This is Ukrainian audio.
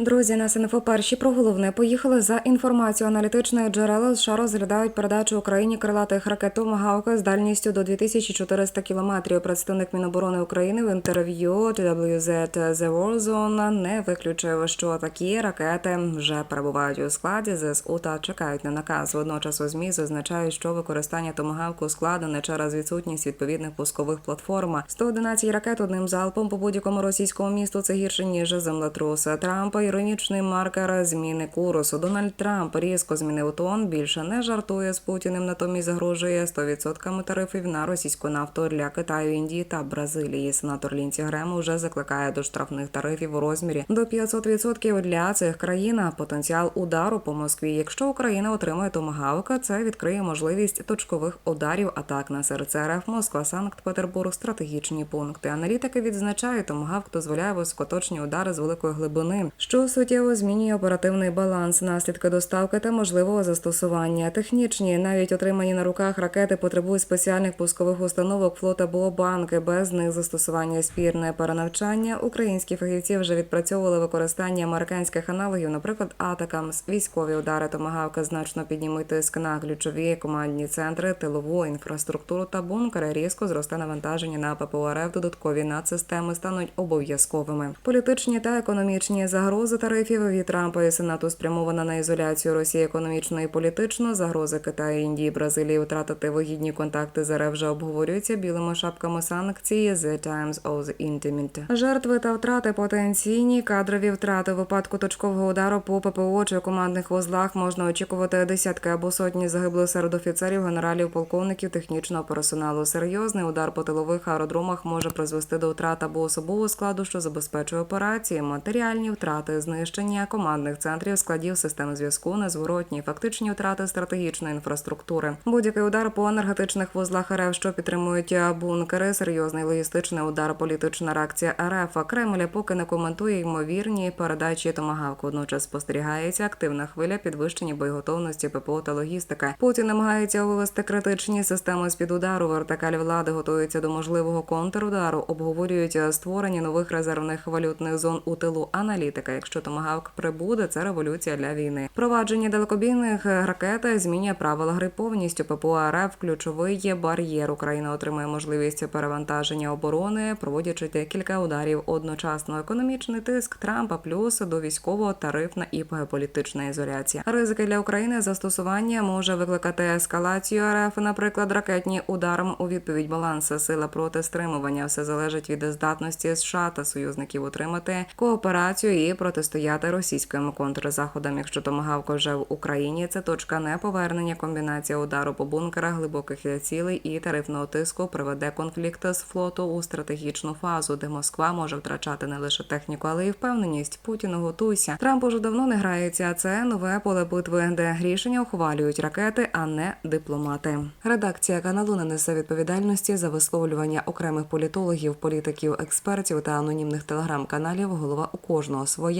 Друзі, на СНФО перші про головне поїхали за інформацією аналітичних джерел. США розглядають передачу Україні крилатих ракет «Томагавк» з дальністю до 2400 кілометрів. Представник Міноборони України в інтерв'ю WZ The War Zone не виключив, що такі ракети вже перебувають у складі ЗСУ та чекають на наказ. Водночас у змі зазначають, що використання томагавку складене через відсутність відповідних пускових платформ. 111 ракет одним залпом по будь-якому російському місту це гірше ніж землетрус. Трампа іронічний маркер зміни курсу. Дональд Трамп різко змінив тон. Більше не жартує з Путіним, натомість загрожує 100% тарифів на російську нафту для Китаю, Індії та Бразилії. Сенатор Лінці Грем уже закликає до штрафних тарифів у розмірі до 500% для цих країн. Потенціал удару по Москві. Якщо Україна отримає томагавка, це відкриє можливість точкових ударів атак на серце РФ Москва, Санкт-Петербург, стратегічні пункти. Аналітики відзначають, томагавк дозволяє високоточні удари з великої глибини, що суттєво змінює оперативний баланс, наслідки доставки та можливого застосування. Технічні, навіть отримані на руках ракети потребують спеціальних пускових установок флот або банки. Без них застосування спірне перенавчання. Українські фахівці вже відпрацьовували використання американських аналогів, наприклад, атакамс. Військові удари томагавка значно піднімуть тиск на ключові командні центри, тилову інфраструктуру та бункери. Різко зросте навантаження на ППО РФ. Додаткові надсистеми стануть обов'язковими. Політичні та економічні загрози тарифів від Трампа і Сенату спрямована на ізоляцію Росії економічно і політично. Загрози Китаю, Індії, Бразилії втратити вигідні контакти з РФ вже обговорюються білими шапками санкцій. The Times of the Intimate. Жертви та втрати потенційні кадрові втрати. Випадку точкового удару по ППО чи командних вузлах можна очікувати десятки або сотні загиблих серед офіцерів, генералів, полковників, технічного персоналу. Серйозний удар по тилових аеродромах може призвести до втрат або особового складу, що забезпечує операції, матеріальні втрати, знищення командних центрів, складів систем зв'язку, незворотні, фактичні втрати стратегічної інфраструктури. Будь-який удар по енергетичних вузлах РФ, що підтримують бункери, серйозний логістичний удар, політична реакція РФ. Кремля поки не коментує ймовірні передачі томагавку. Водночас спостерігається активна хвиля підвищення боєготовності ППО та логістики. Путін намагається вивести критичні системи з під удару. Вертикаль влади готується до можливого контрудару. Обговорюють створення нових резервних валютних зон у тилу аналітика. Якщо томагавк прибуде, це революція для війни. Провадження далекобійних ракет змінює правила гри повністю. ППО РФ ключовий є бар'єр. Україна отримає можливість перевантаження оборони, проводячи декілька ударів одночасно. Економічний тиск Трампа плюс до військового тарифна і геополітична ізоляція. Ризики для України застосування може викликати ескалацію РФ, наприклад, ракетні ударом у відповідь баланс сила проти стримування. Все залежить від здатності США та союзників утримати кооперацію і протистояти російським контрзаходам. Якщо томагавка вже в Україні, це точка неповернення. Комбінація удару по бункерах, глибоких цілей і тарифного тиску приведе конфлікт з флоту у стратегічну фазу, де Москва може втрачати не лише техніку, але й впевненість. Путіну готуйся. Трамп уже давно не грається. Це нове поле битви, де рішення ухвалюють ракети, а не дипломати. Редакція каналу не несе відповідальності за висловлювання окремих політологів, політиків, експертів та анонімних телеграм-каналів. Голова у кожного своя